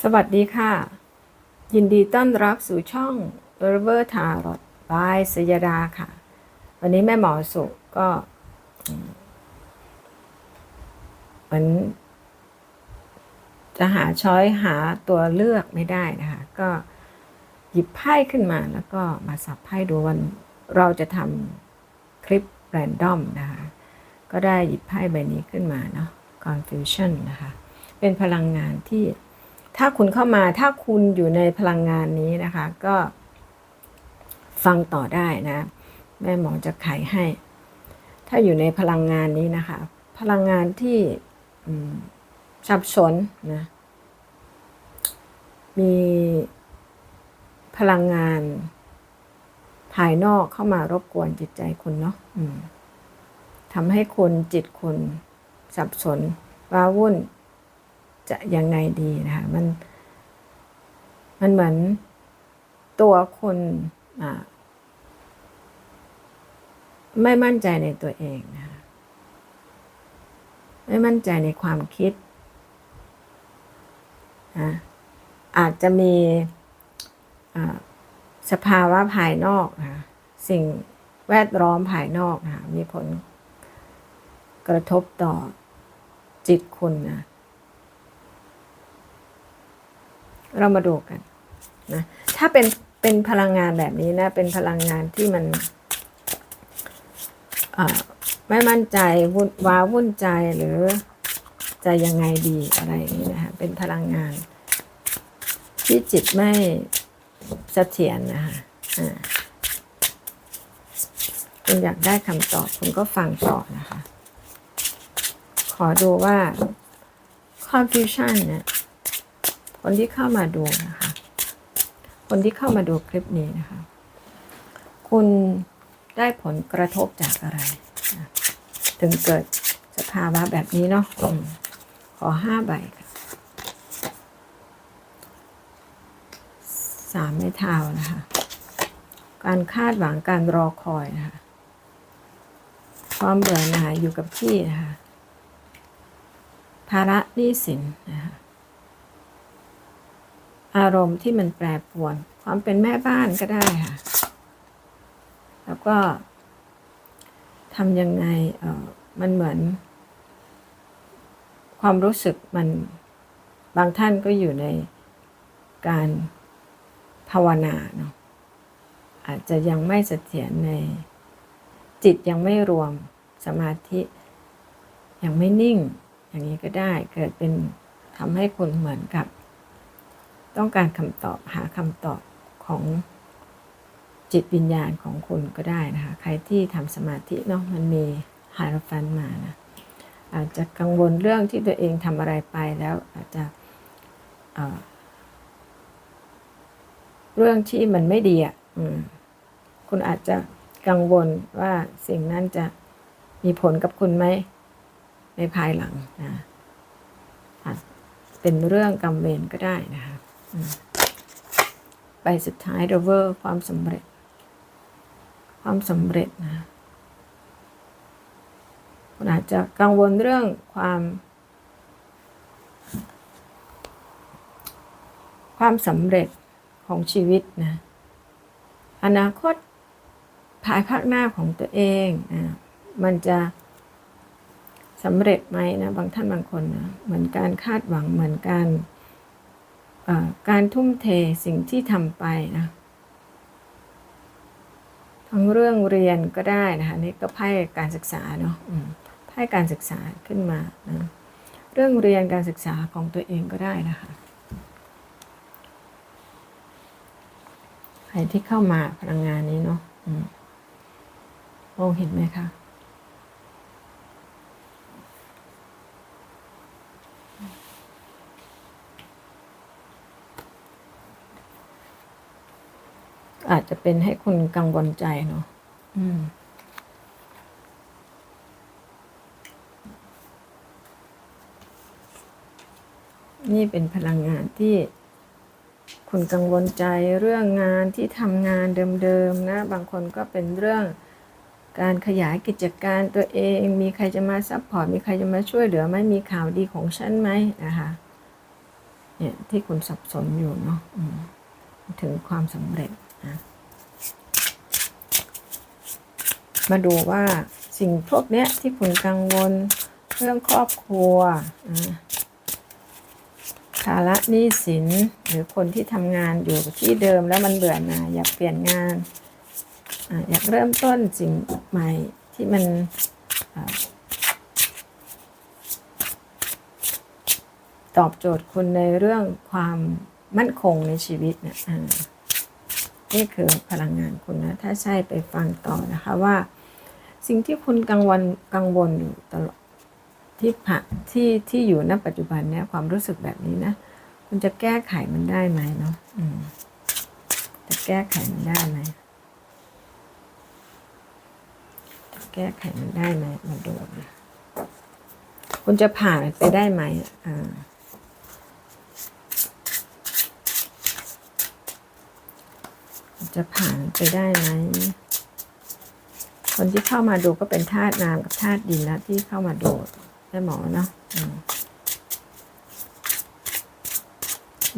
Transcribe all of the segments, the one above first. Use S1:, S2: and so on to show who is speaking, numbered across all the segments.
S1: สวัสดีค่ะ ยินดีต้อนรับสู่ช่อง River Tarot by สยดาค่ะ วันนี้แม่หมอสุก็เหมือนจะหาช้อยหาตัวเลือกไม่ได้นะคะ ก็หยิบไพ่ขึ้นมาแล้วก็มาสับไพ่ดูวัน เราจะทำคลิปแรนดอมนะคะ ก็ได้หยิบไพ่ใบนี้ขึ้นมาเนาะ confusion นะคะ เป็นพลังงานที่ ถ้าคุณเข้ามาถ้าคุณอยู่ในพลังงานนี้นะคะ ก็ฟังต่อได้นะ แม่หมอจะไขให้ ถ้าอยู่ในพลังงานนี้นะคะ พลังงานที่สับสนนะมีพลังงานภายนอกเข้ามารบกวนจิตใจคุณเนาะทำให้คนจิตคุณสับสนว้าวุ่น จะยังไงดีนะคะมัน มันเหมือนตัวคนอ่าไม่มั่นใจในตัวเองนะคะไม่มั่นใจในความคิดนะอาจจะมีสภาวะภายนอกนะสิ่งแวดล้อมภายนอกนะมีผลกระทบต่อจิตคุณนะ เรามาดูกันนะถ้าเป็นเป็นพลังงานแบบนี้นะ เป็นพลังงานที่มันไม่มั่นใจวุ่นว้าวุ่นใจหรือจะยังไงดีอะไรนี้นะคะเป็นพลังงาน ที่จิตไม่เสถียรนนะคะคุณอยากได้คำตอบคุณก็ฟังต่อนะคะ ขอดูว่า confusion เนี่ย คนที่เข้ามาดูนะคะ คนที่เข้ามาดูคลิปนี้นะคะ คุณได้ผลกระทบจากอะไรนะถึงเกิดสภาวะแบบนี้เนาะอขอห้าใบค่ะสามไม้เท้านะคะ การคาดหวังการรอคอยนะคะความเบื่อหน่ายอยู่กับที่นะคะภาระหนี้สินนะคะ อารมณ์ที่มันแปรปรวน ความเป็นแม่บ้านก็ได้ค่ะ แล้วก็ทำยังไงเออมันเหมือน ความรู้สึกมันบางท่านก็อยู่ในการภาวนาเนาะอาจจะยังไม่เสถียรในจิตยังไม่รวมสมาธิยังไม่นิ่ง อย่างนี้ก็ได้เกิดเป็นทำให้คุณเหมือนกับ ต้องการคำตอบหาคำตอบของจิตวิญญาณของคุณก็ได้นะคะ ใครที่ทำสมาธิเนาะมันมีฮารฟันมานะอาจจะกังวลเรื่องที่ตัวเองทำอะไรไปแล้วอาจจะเรื่องที่มันไม่ดีอะอคุณอาจจะกังวลว่าสิ่งนั้นจะมีผลกับคุณไหมในภายหลังนะอาเป็นเรื่องกรรมเวรก็ได้นะคะ ไปสุดท้าย r เวอร์ความสำเร็จ ความสำเร็จนะคุณอาจจะกังวลเรื่องความ ความสำเร็จของชีวิตนะ อนาคตภายภาคหน้าของตัวเองนะมันจะสำเร็จไหมนะ บางท่านบางคนนะ เหมือนการคาดหวังเหมือนการ การทุ่มเทสิ่งที่ทำไปนะทั้งเรื่องเรียนก็ได้นะคะนี่ก็ไพ่การศึกษาเนาะไพ่การศึกษาขึ้นมานะเรื่องเรียนการศึกษาของตัวเองก็ได้นะคะใครที่เข้ามาพลังงานนี้เนาะมองเห็นไหมคะ อาจจะเป็นให้คุณกังวลใจเนาะอืมนี่เป็นพลังงานที่คุณกังวลใจเรื่องงานที่ทำงานเดิมๆนะ บางคนก็เป็นเรื่องการขยายกิจการตัวเอง มีใครจะมาซัพพอร์ต มีใครจะมาช่วยเหลือไหมมีข่าวดีของฉันไหมนะคะเนี่ยที่คุณสับสนอยู่เนาะอืมถึงความสำเร็จนะ มาดูว่าสิ่งพวกเนี้ยที่คุณกังวลเรื่องครอบครัวภาระหนี้สินหรือคนที่ทำงานอยู่ที่เดิมแล้วมันเบื่อหน่ายอยากเปลี่ยนงานออยากเริ่มต้นสิ่งใหม่ที่มันอตอบโจทย์คุณในเรื่องความมั่นคงในชีวิตเนี่ย นี่คือพลังงานคุณนะ ถ้าใช่ไปฟังต่อนะคะว่า สิ่งที่คุณกังวลกังวลอยู่ตลอดที่ผ่าที่ที่อยู่ณปัจจุบันเนี่ยความรู้สึกแบบนี้นะ คุณจะแก้ไขมันได้ไหมเนาะจะแก้ไขมันได้ไหมจะแก้ไขมันได้ไหมมาดูนะคุณจะผ่านมันไปได้ไหมอ่าคุณ จะผ่านไปได้ไหมคนที่เข้ามาดูก็เป็นธาตุน้ำกับธาตุดินนะที่เข้ามาดูแม่หมอเนาะอืม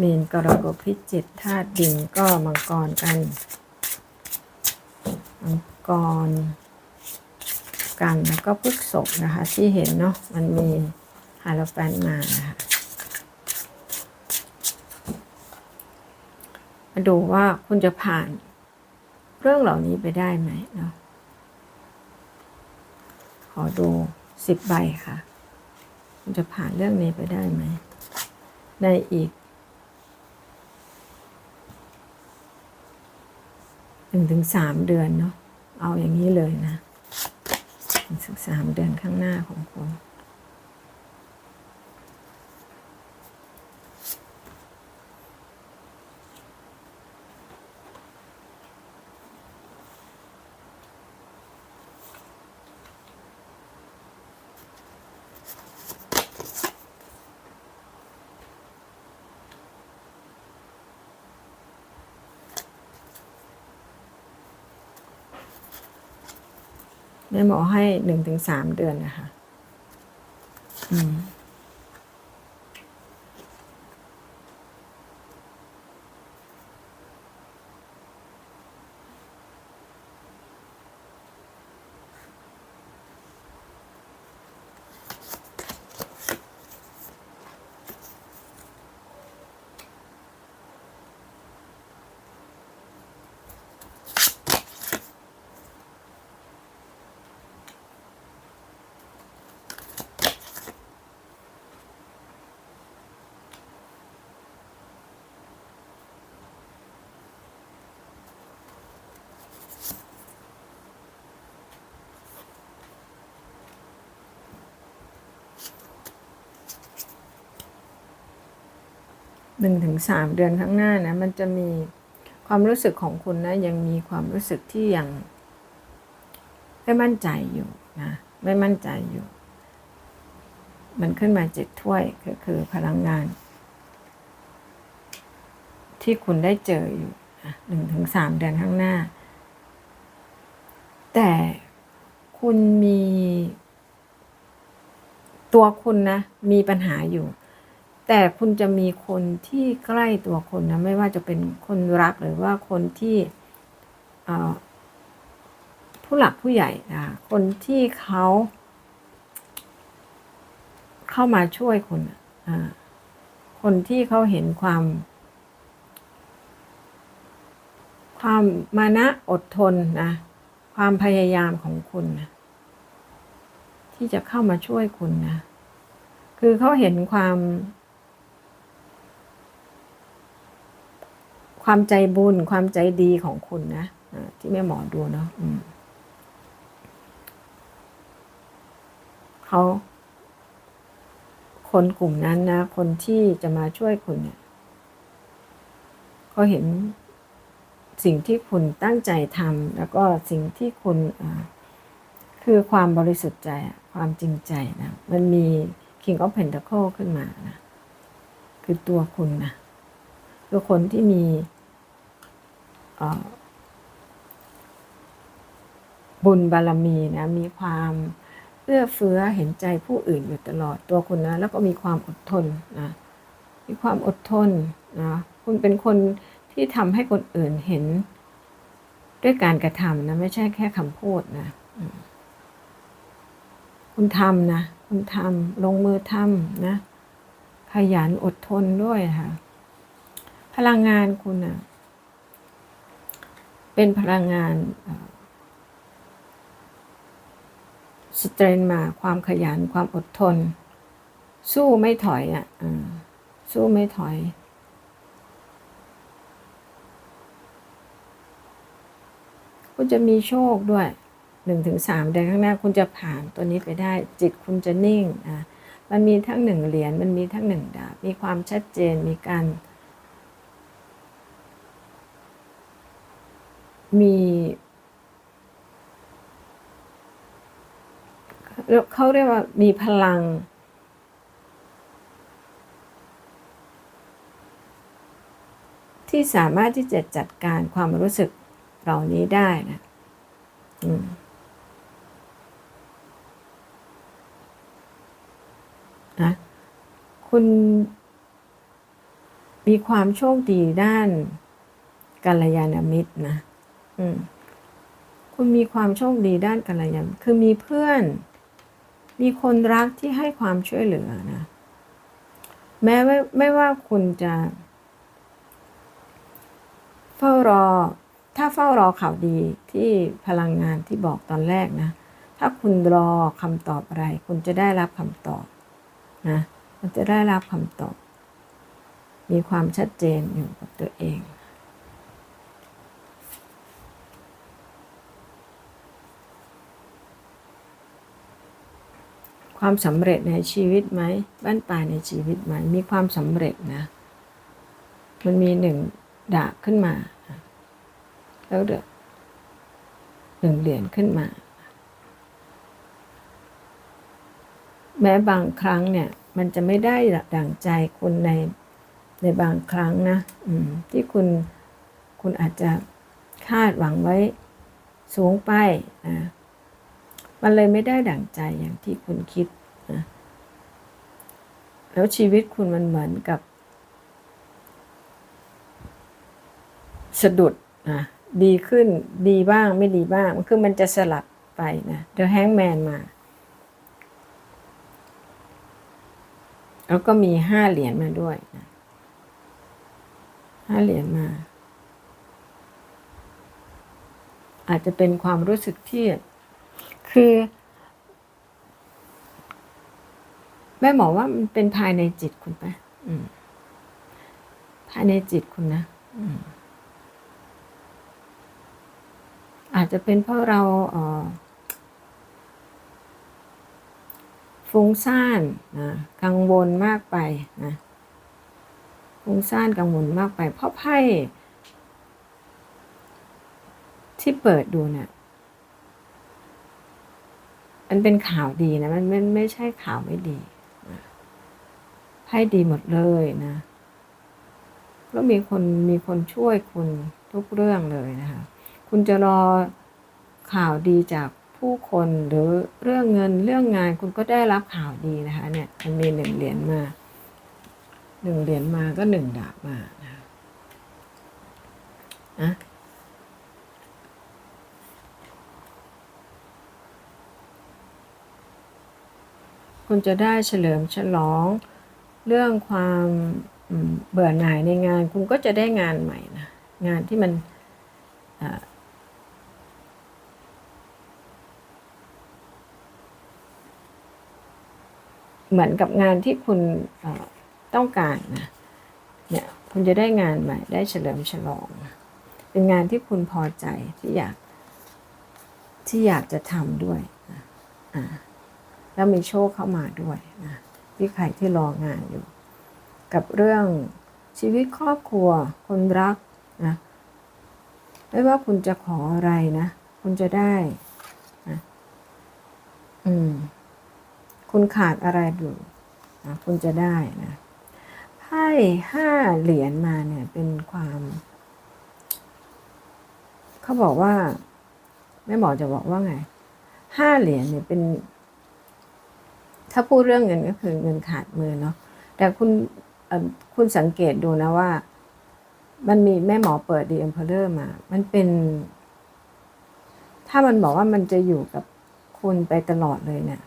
S1: มีนกรกฎพิจิตธาตุดินก็มังกรกันมังกรกันแล้วก็พฤกษกนะคะ ที่เห็นเนาะมันมีฮาโลแฟนมานะคะ มาดูว่าคุณจะผ่านเรื่องเหล่านี้ไปได้ไหมเนาะขอดูสิบใบค่ะ คุณจะผ่านเรื่องนี้ไปได้ไหม ในอีกหนึ่งถึงสามเดือนเนาะเอาอย่างนี้เลยนะหนึ่งถึงสามเดือนข้างหน้าของคุณ แม่หมอให้หนึ่งถึงสามเดือนนะคะ อืม หนึ่งถึงสามเดือนข้างหน้านะมันจะมีความรู้สึกของคุณนะ ยังมีความรู้สึกที่ยัง ไม่มั่นใจอยู่นะไม่มั่นใจอยู่ มันขึ้นมาเจ็ดถ้วยก็คือพลังงาน ที่คุณได้เจออยู่หนึ่งถึงสามเดือนข้างหน้า แต่คุณมี ตัวคุณนะ มีปัญหาอยู่ แต่คุณจะมีคนที่ใกล้ตัวคุณนะไม่ว่าจะเป็นคนรักหรือว่าคนที่ผู้หลักผู้ใหญ่นะคนที่เขาเข้ามาช่วยคุณคนที่เขาเห็นความ ความมานะอดทนนะความพยายามของคุณนะที่จะเข้ามาช่วยคุณนะคือเขาเห็นความ ความใจบุญความใจดีของคุณนะที่แม่หมอดูเนาะเขาคนกลุ่มนั้นนะ คนที่จะมาช่วยคุณเนี่ยเขาเห็นสิ่งที่คุณตั้งใจทำแล้วก็สิ่งที่คุณคือความบริสุทธิ์ใจ ความจริงใจนะ มันมี King of Pentacle ขึ้นมานะ คือตัวคุณนะคือคนที่มี บุญบารมีนะมีความเอื้อเฟื้อเห็นใจผู้อื่นอยู่ตลอดตัวคุณนะ แล้วก็มีความอดทนนะมีความอดทนนะคุณเป็นคนที่ทำให้คนอื่นเห็นด้วยการกระทำนะ ไม่ใช่แค่คำพูดนะคุณทำนะ คุณทำลงมือทำนะ ขยันอดทนด้วยค่ะ พลังงานคุณนะ เป็นพลังงานสเตรนมาความขยันความอดทน สู้ไม่ถอยอะอ่าสู้ไม่ถอยคุณจะมีโชคด้วยหนึ่งถึงสามเดือนข้างหน้าคุณจะผ่านตัวนี้ไปได้ จิตคุณจะนิ่งอะมันมีทั้งหนึ่งเหรียญมันมีทั้งหนึ่งดาบมีความชัดเจนมีการ มีเขาเรียกว่ามีพลัง ที่สามารถที่จะจัดการความรู้สึกเหล่านี้ได้นะนะคุณมีความโชคดีด้านกัลยาณมิตรนะ อืมคุณมีความโชคดีด้านกัลยาณมิตรคือมีเพื่อน มีคนรักที่ให้ความช่วยเหลือนะ แม้ไม่ไม่ว่าคุณจะ เฝ้ารอ ถ้าเฝ้ารอข่าวดีที่พลังงานที่บอกตอนแรกนะ ถ้าคุณรอคำตอบอะไร คุณจะได้รับคำตอบนะ คุณจะได้รับคำตอบ มีความชัดเจนอยู่กับตัวเอง ความสำเร็จในชีวิตไหมบ้านปลายในชีวิตไหมมีความสำเร็จนะ มันมีหนึ่งดาบขึ้นมา แล้วเดือหนึ่งเหรียญขึ้นมา แม้บางครั้งเนี่ย มันจะไม่ได้ดั่งใจคุณในในบางครั้งนะอืที่คุณคุณอาจจะคาดหวังไว้สูงไปนะ มันเลยไม่ได้ดั่งใจอย่างที่คุณคิดนะแล้วชีวิตคุณมันเหมือนกับ สะดุดนะดีขึ้นดีบ้างไม่ดีบ้าง คือมันจะสลับไปนะเดอะแฮงแมนมา แล้วก็มีห้าเหรียญมาด้วยนะห้าเหรียญมา อาจจะเป็นความรู้สึกที่ คือ แม่หมอว่ามันเป็นภายในจิตคุณปะภายในจิตคุณนะอาจจะเป็นเพราะเราเออฟุ้งซ่านนะกังวลมากไปนะฟุ้งซ่านกังวลมากไป เพราะไพ่ที่เปิดดูเนี่ย มันเป็นข่าวดีนะ มันไม่ไม่ใช่ข่าวไม่ดีไพ่ดีหมดเลยนะแล้วมีคนมีคนช่วยคุณทุกเรื่องเลยนะคะ คุณจะรอข่าวดีจากผู้คนหรือเรื่องเงินเรื่องงานคุณก็ได้รับข่าวดีนะคะ เนี่ยมันมีหนึ่งเหรียญมาหนึ่งเหรียญมาก็หนึ่งดาบมานะคะนะ คุณจะได้เฉลิมฉลอง เรื่องความเบื่อหน่ายในงาน คุณก็จะได้งานใหม่นะงานที่มันเหมือนกับงานที่คุณต้องการนะเนี่ยคุณจะได้งานใหม่ ได้เฉลิมฉลอง เป็นงานที่คุณพอใจที่อยากที่อยากจะทำด้วยอ่า แล้วมีโชคเข้ามาด้วยนะที่ใครที่รองานอยู่ กับเรื่องชีวิตครอบครัว คนรักนะไม่ว่าคุณจะขออะไรนะ คุณจะได้นะอืม คุณขาดอะไรอยู่นะคุณจะได้นะไพ่ห้าเหรียญมาเนี่ยเป็นความ เขาบอกว่าแม่หมอจะบอกว่าไงห้าเหรียญเนี่ยเป็น ถ้าพูดเรื่องเงินก็คือเงินขาดมือเนาะแต่คุณคุณสังเกตดูนะว่า มันมีแม่หมอเปิดดีเอ็มเพลเลอร์มา มันเป็น ถ้ามันบอกว่ามันจะอยู่กับคุณไปตลอดเลยเนี่ย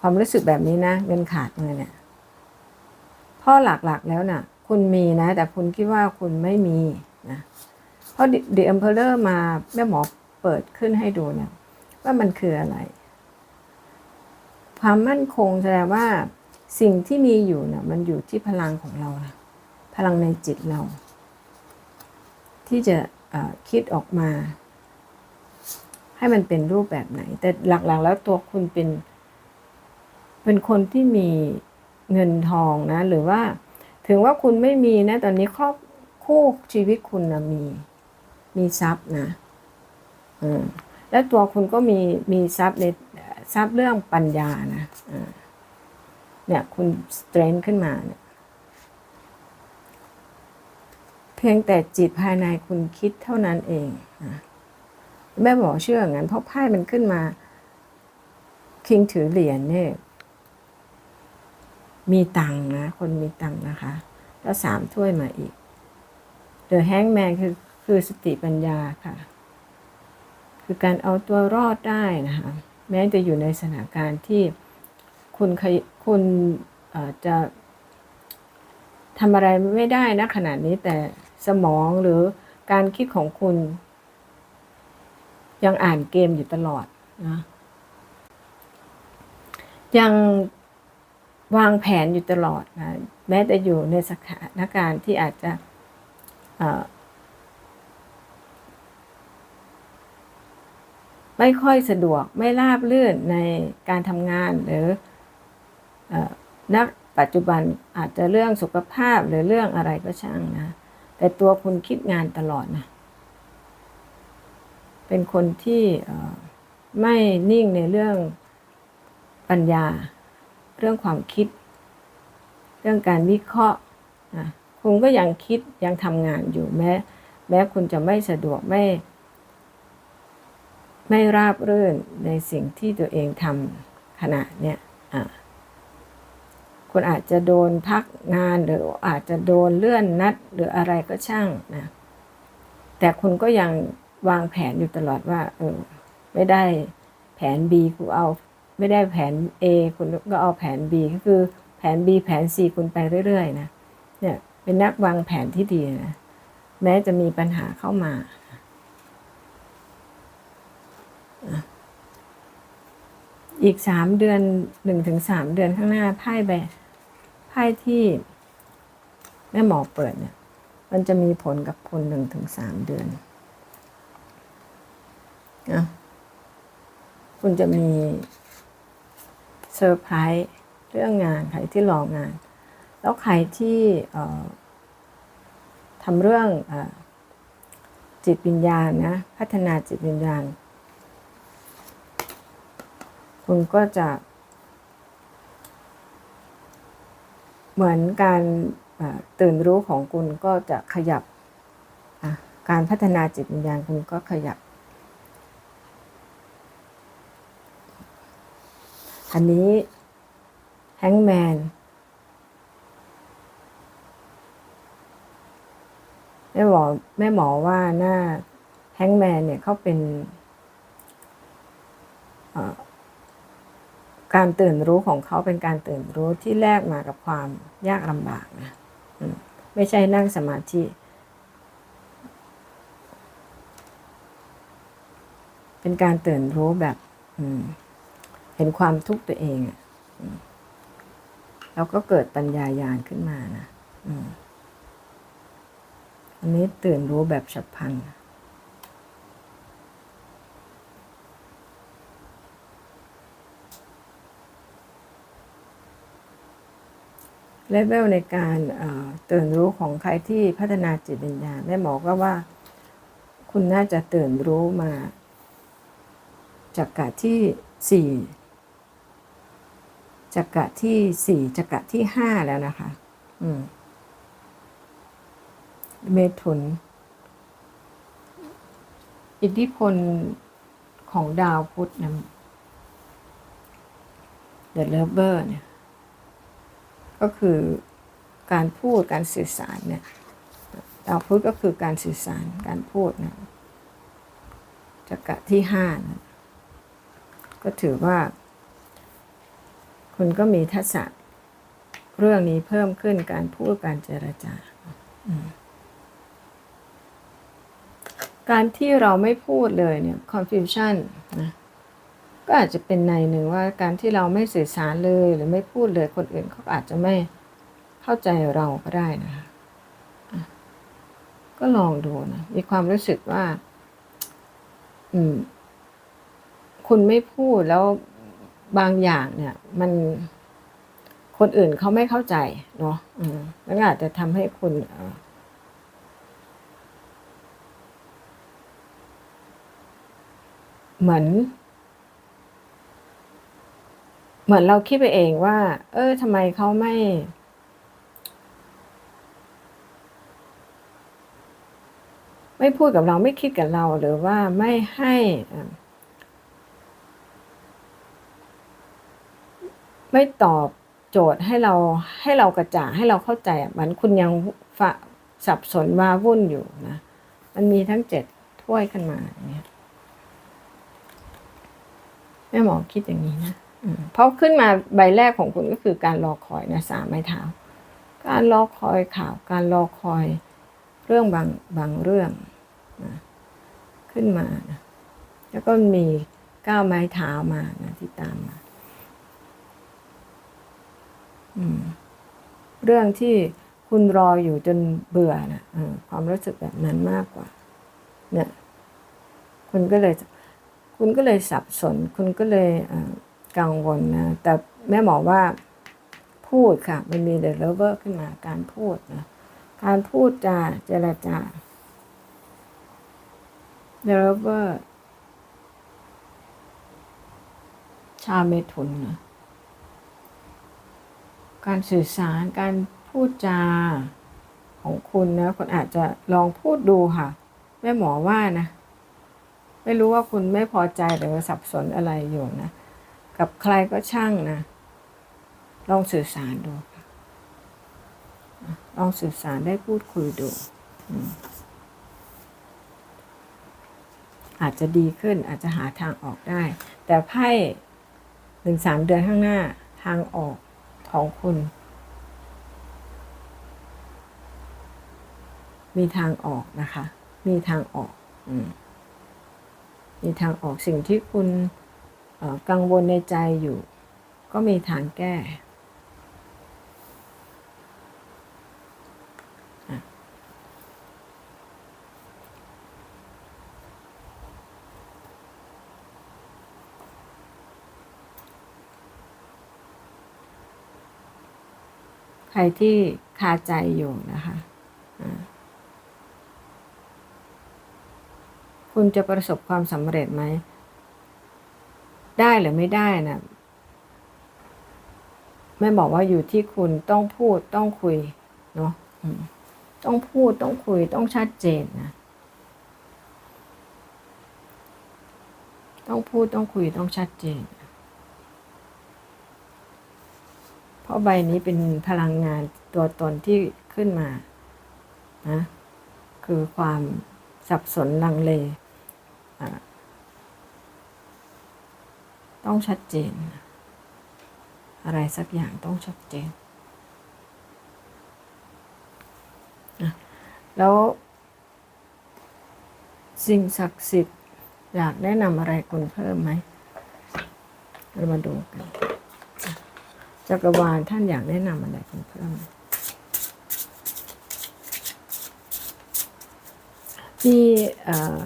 S1: ความรู้สึกแบบนี้นะ เงินขาดเงินเนี่ยพ่อหลักๆแล้วน่ะ คุณมีนะ แต่คุณคิดว่าคุณไม่มีนะเพราะดีเอ็มเพลเลอร์มาแม่หมอเปิดขึ้นให้ดูเนี่ยว่ามันคืออะไร ความมั่นคงแสดงว่าสิ่งที่มีอยู่นะมันอยู่ที่พลังของเรานะพลังในจิตเรา ที่จะคิดออกมา ให้มันเป็นรูปแบบไหน แต่หลักๆแล้วตัวคุณเป็น เป็นคนที่มีเงินทองนะ หรือว่า ถึงว่าคุณไม่มีนะ ตอนนี้ครอบคู่ชีวิตคุณนะมี มีทรัพย์นะ อืมแล้วตัวคุณก็มีมีทรัพย์ใน ทรัพย์เรื่องปัญญานะเนี่ยคุณสเตรนขึ้นมาเนี่ยเพียงแต่จิตภายในคุณคิดเท่านั้นเองนะแม่บอกเชื่ออย่างนั้นเพราะไพ่มันขึ้นมา คิงถือเหรียญเนี่ยมีตังนะ คนมีตังนะคะ แล้วสามถ้วยมาอีกเดอะแฮงแมนคือคือสติปัญญาค่ะ คือการเอาตัวรอดได้นะคะ แม้จะอยู่ในสถานการณ์ที่คุณคุณจะทำอะไรไม่ได้นะขนาดนี้แต่สมองหรือการคิดของคุณ ยังอ่านเกมอยู่ตลอดนะยังวางแผนอยู่ตลอดนะแม้แต่อยู่ในสถานการณ์ที่อาจจะเอ่อ ไม่ค่อยสะดวกไม่ราบรื่นในการทำงานหรือนักปัจจุบันอาจจะเรื่องสุขภาพหรือเรื่องอะไรก็ช่างนะ แต่ตัวคุณคิดงานตลอดนะ เป็นคนที่ไม่นิ่งในเรื่องปัญญา เรื่องความคิด เรื่องการวิเคราะห์นะคุณก็ยังคิดยังทำงานอยู่แม้ แม้คุณจะไม่สะดวกไม่ ไม่ราบรื่นในสิ่งที่ตัวเองทำขณะเนี้ยคุณอาจจะโดนพักงานหรืออาจจะโดนเลื่อนนัดหรืออะไรก็ช่างนะแต่คุณก็ยังวางแผนอยู่ตลอดว่าเออไม่ได้แผน B คุณเอา ไม่ได้แผน A คุณก็เอาแผน B ก็คือแผน B แผน C คุณไปเรื่อยๆนะเนี่ยเป็นนักวางแผนที่ดีนะแม้จะมีปัญหาเข้ามา อีกสามเดือนหนึ่งถึงสามเดือนข้างหน้าไพ่แบบไพ่ที่แม่หมอเปิดเนี่ย มันจะมีผลกับคนหนึ่งถึงสามเดือนนะคุณจะมีเซอร์ไพรส์เรื่องงานใครที่รองาน แล้วใครที่ทำเรื่องอจิตวิญญาณนะ พัฒนาจิตวิญญาณ คุณก็จะ เหมือนการตื่นรู้ของคุณก็จะขยับ การพัฒนาจิตวิญญาณคุณก็ขยับ อันนี้แฮงแมนแม่หมอแม่หมอว่าหน้าแฮงแมนเนี่ยเขาเป็นเอ่อ การตื่นรู้ของเขาเป็นการตื่นรู้ที่แลกมากับความยากลำบากนะไม่ใช่นั่งสมาธิ เป็นการตื่นรู้แบบอืเห็นความทุกข์ตัวเองอแล้วก็เกิดปัญญายาณขึ้นมานะอันนี้ตื่นรู้แบบฉับพลัน เลเวลในการเตื่นรู้ของใครที่พัฒนาจิตวิญญาณแม่หมอก็ว่า คุณน่าจะตื่นรู้มาจากกะที่สี่จักระที่สี่จักระที่ห้าแล้วนะคะ อืม เมถุน อิทธิพลของดาวพุธนะเดอะเลเวอร์เนี่ย ก็คือการพูดการสื่อสารเนี่ยดาวพุธก็คือการสื่อสารการพูดนะจักระที่ห้านะก็ถือว่า คุณก็มีทักษะเรื่องนี้เพิ่มขึ้นการพูดการเจรจาการที่เราไม่พูดเลยเนี่ย confusion นะ ก็อาจจะเป็นในหนึ่งว่าการที่เราไม่สื่อสารเลยหรือไม่พูดเลยคนอื่นเขาอาจจะไม่เข้าใจเราก็ได้นะคะก็ลองดูนะ มีความรู้สึกว่า อืม คุณไม่พูดแล้วบางอย่างเนี่ย มันคนอื่นเขาไม่เข้าใจเนาะอืมแล้วก็อาจจะทำให้คุณเหมือน เหมือนเราคิดไปเองว่า เออทำไมเขาไม่ ไม่พูดกับเราไม่คิดกับเราหรือว่าไม่ให้ไม่ตอบโจทย์ให้เราให้เรากระจ่างให้เราเข้าใจอะเหมือนคุณยังฝะสับสนวาวุ่นอยู่นะ มันมีทั้งเจ็ดถ้วยขึ้นมาอย่างเงี้ยแม่หมอคิดอย่างนี้นะ เพราะขึ้นมาใบแรกของคุณก็คือการรอคอยนะสามไม้เท้า การรอคอยข่าว การรอคอยเรื่องบางบางเรื่องนะขึ้นมานะแล้วก็มีก้าวไม้เท้ามานะที่ตามมาอืมเรื่องที่คุณรออยู่จนเบื่อนะเออความรู้สึกแบบนั้นมากกว่า เนี่ย คุณก็เลย คุณก็เลยสับสน คุณก็เลยอ่อ กังวลนะ แต่แม่หมอว่าพูดค่ะ มันมีเดลเวอร์ขึ้นมาการพูดนะ การพูดจาเจรจาเดลเวอร์ชาวเมถุนนะการสื่อสารการพูดจาของคุณนะคุณอาจจะลองพูดดูค่ะแม่หมอว่านะ ไม่รู้ว่าคุณไม่พอใจหรือสับสนอะไรอยู่นะ กับใครก็ช่างนะ ลองสื่อสารดูลองสื่อสารได้พูดคุยดู อาจจะดีขึ้นอาจจะหาทางออกได้ แต่ไพ่หนึ่งสามเดือนข้างหน้าทางออกของคุณ มีทางออกนะคะ มีทางออกอมมีทางออกสิ่งที่คุณ กังวลในใจอยู่ ก็มีทางแก้ ใครที่คาใจอยู่นะคะคุณจะประสบความสำเร็จไหม ได้หรือไม่ได้นะแม่บอกว่าอยู่ที่คุณต้องพูดต้องคุยเนาะต้องพูดต้องคุยต้องชัดเจนนะต้องพูดต้องคุยต้องชัดเจน เพราะใบนี้เป็นพลังงานตัวตนที่ขึ้นมานะคือความสับสนลังเลอะ ต้องชัดเจน อะไรสักอย่างต้องชัดเจนอะแล้ว สิ่งศักดิ์สิทธิ์อยากแนะนำอะไรคุณเพิ่มไหมเรามาดูกันจักรวาลท่านอยากแนะนำอะไรคุณเพิ่มมีเอ่อ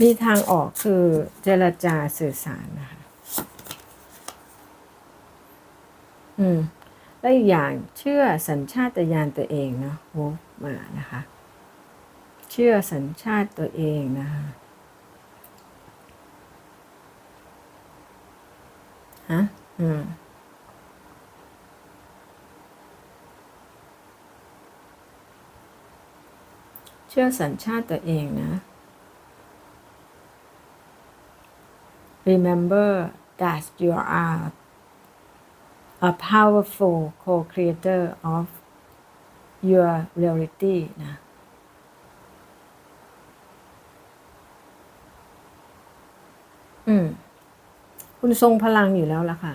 S1: มีทางออกคือเจรจาสื่อสารนะคะอืมและอีกอย่างเชื่อสัญชาตญาณตัวเองเนาะโวลฟมานะคะ เชื่อสัญชาติตัวเองนะคะฮะอืมเชื่อสัญชาติตัวเองนะ remember that you are a powerful co-creator of your reality นะ อืม คุณทรงพลังอยู่แล้วล่ะค่ะ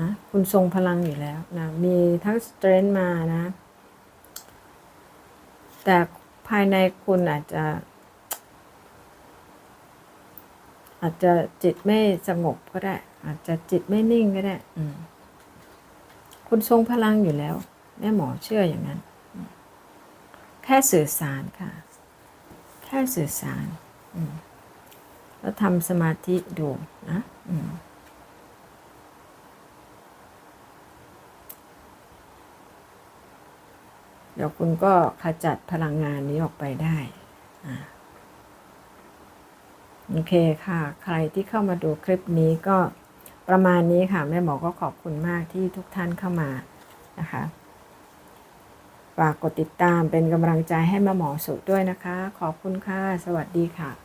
S1: นะคุณทรงพลังอยู่แล้วนะ มีทั้งสเตรน h มานะ แต่ภายในคุณอาจจะ อาจจะจิตไม่สงบก็ได้ อาจจะจิตไม่นิ่งก็ได้ อืม คุณทรงพลังอยู่แล้ว แม่หมอเชื่ออย่างนั้น แค่สื่อสารค่ะ แค่สื่อสาร อืม แล้วทำสมาธิดูนะอืมเดี๋ยวคุณก็ขจัดพลังงานนี้ออกไปได้อ่า โอเคค่ะ ใครที่เข้ามาดูคลิปนี้ก็ประมาณนี้ค่ะ แม่หมอก็ขอบคุณมากที่ทุกท่านเข้ามานะคะฝากกดติดตามเป็นกำลังใจให้แม่หมอสุด้วยนะคะ ขอบคุณค่ะ สวัสดีค่ะ